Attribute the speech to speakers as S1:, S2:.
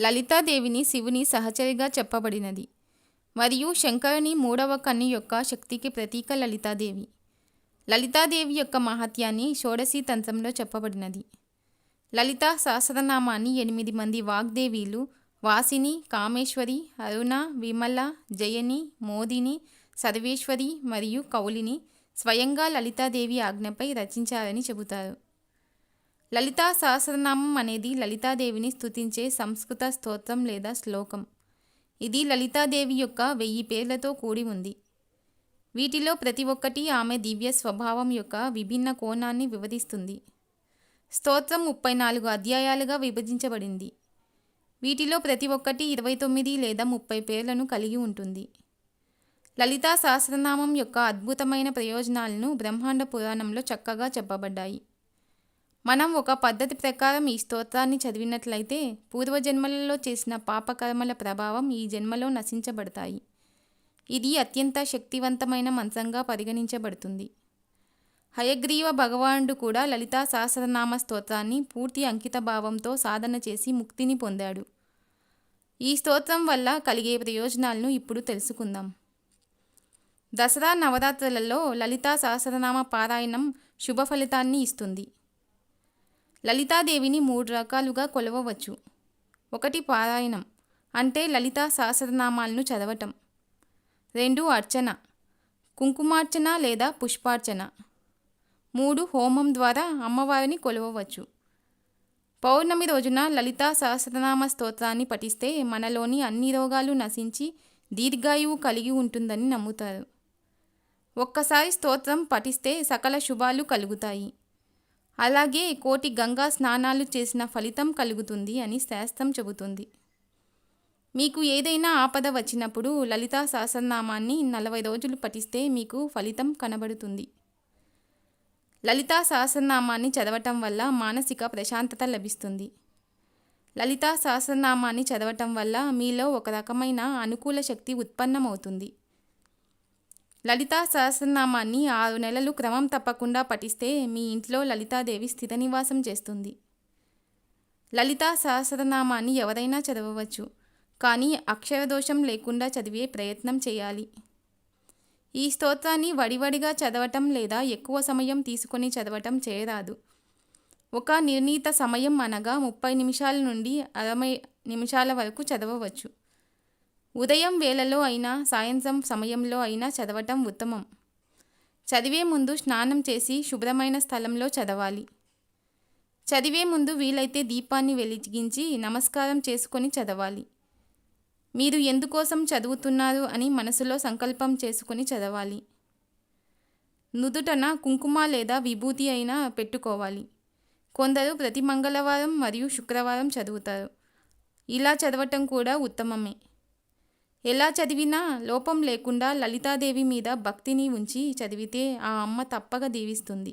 S1: లలితాదేవిని శివుని సహచరిగా చెప్పబడినది. మరియు శంకరుని మూడవ కన్ను యొక్క శక్తికి ప్రతీక లలితాదేవి. లలితాదేవి యొక్క మహత్యాన్ని షోడశీ తంత్రంలో చెప్పబడినది. లలితా సహస్రనామాన్ని ఎనిమిది మంది వాగ్దేవీలు వాసిని కామేశ్వరి అరుణ విమల జయని మోదిని సర్వేశ్వరి మరియు కౌలిని స్వయంగా లలితాదేవి ఆజ్ఞపై రచించారని చెబుతారు. లలితా సహస్రనామం అనేది లలితాదేవిని స్థుతించే సంస్కృత స్తోత్రం లేదా శ్లోకం. ఇది లలితాదేవి యొక్క వెయ్యి పేర్లతో కూడి ఉంది. వీటిలో ప్రతి ఒక్కటి ఆమె దివ్య స్వభావం యొక్క విభిన్న కోణాన్ని వివరిస్తుంది. స్తోత్రం ముప్పై నాలుగు అధ్యాయాలుగా విభజించబడింది. వీటిలో ప్రతి ఒక్కటి ఇరవై తొమ్మిది లేదా ముప్పై పేర్లను కలిగి ఉంటుంది. లలితా సహస్రనామం యొక్క అద్భుతమైన ప్రయోజనాలను బ్రహ్మాండ పురాణంలో చక్కగా చెప్పబడ్డాయి. మనం ఒక పద్ధతి ప్రకారం ఈ స్తోత్రాన్ని చదివినట్లయితే పూర్వజన్మలలో చేసిన పాపకర్మల ప్రభావం ఈ జన్మలో నశించబడతాయి. ఇది అత్యంత శక్తివంతమైన మంత్రంగా పరిగణించబడుతుంది. హయగ్రీవ భగవానుడు కూడా లలితా సహస్రనామ స్తోత్రాన్ని పూర్తి అంకిత భావంతో సాధన చేసి ముక్తిని పొందాడు. ఈ స్తోత్రం వల్ల కలిగే ప్రయోజనాలను ఇప్పుడు తెలుసుకుందాం. దసరా నవరాత్రులలో లలితా సహస్రనామ పారాయణం శుభ ఫలితాన్ని ఇస్తుంది. లలితాదేవిని మూడు రకాలుగా కొలవవచ్చు. ఒకటి పారాయణం అంటే లలితా సహస్రనామాలను చదవటం. రెండు అర్చన కుంకుమార్చన లేదా పుష్పార్చన. మూడు హోమం ద్వారా అమ్మవారిని కొలవవచ్చు. పౌర్ణమి రోజున లలితా సహస్రనామ స్తోత్రాన్ని పఠిస్తే మనలోని అన్ని రోగాలు నశించి దీర్ఘాయువు కలిగి ఉంటుందని నమ్ముతారు. ఒక్కసారి స్తోత్రం పఠిస్తే సకల శుభాలు కలుగుతాయి. అలాగే కోటి గంగా స్నానాలు చేసిన ఫలితం కలుగుతుంది అని శాస్త్రం చెబుతుంది. మీకు ఏదైనా ఆపద వచ్చినప్పుడు లలితా సహస్రనామాన్ని నలభై రోజులు పఠిస్తే మీకు ఫలితం కనబడుతుంది. లలితా సహస్రనామాన్ని చదవటం వల్ల మానసిక ప్రశాంతత లభిస్తుంది. లలితా సహస్రనామాన్ని చదవటం వల్ల మీలో ఒక రకమైన అనుకూల శక్తి ఉత్పన్నమవుతుంది. లలితా సహస్రనామాన్ని ఆరు నెలలు క్రమం తప్పకుండా పఠిస్తే మీ ఇంట్లో లలితాదేవి స్థిత నివాసం చేస్తుంది. లలితా సహస్రనామాన్ని ఎవరైనా చదవవచ్చు కానీ అక్షరదోషం లేకుండా చదివే ప్రయత్నం చేయాలి. ఈ స్తోత్రాన్ని వడివడిగా చదవటం లేదా ఎక్కువ సమయం తీసుకొని చదవటం చేయరాదు. ఒక నిర్ణీత సమయం అనగా ముప్పై నిమిషాల నుండి అరవై నిమిషాల వరకు చదవవచ్చు. ఉదయం వేళలో అయినా సాయంత్రం సమయంలో అయినా చదవటం ఉత్తమం. చదివే ముందు స్నానం చేసి శుభ్రమైన స్థలంలో చదవాలి. చదివే ముందు వీలైతే దీపాన్ని వెలిగించి నమస్కారం చేసుకొని చదవాలి. మీరు ఎందుకోసం చదువుతున్నారు అని మనసులో సంకల్పం చేసుకుని చదవాలి. నుదుటన కుంకుమ లేదా విభూతి అయినా పెట్టుకోవాలి. కొందరు ప్రతి మంగళవారం మరియు శుక్రవారం చదువుతారు. ఇలా చదవటం కూడా ఉత్తమమే. ఎలా చదివినా లోపం లేకుండా లలితాదేవి మీద భక్తిని ఉంచి చదివితే ఆ అమ్మ తప్పక దీవిస్తుంది.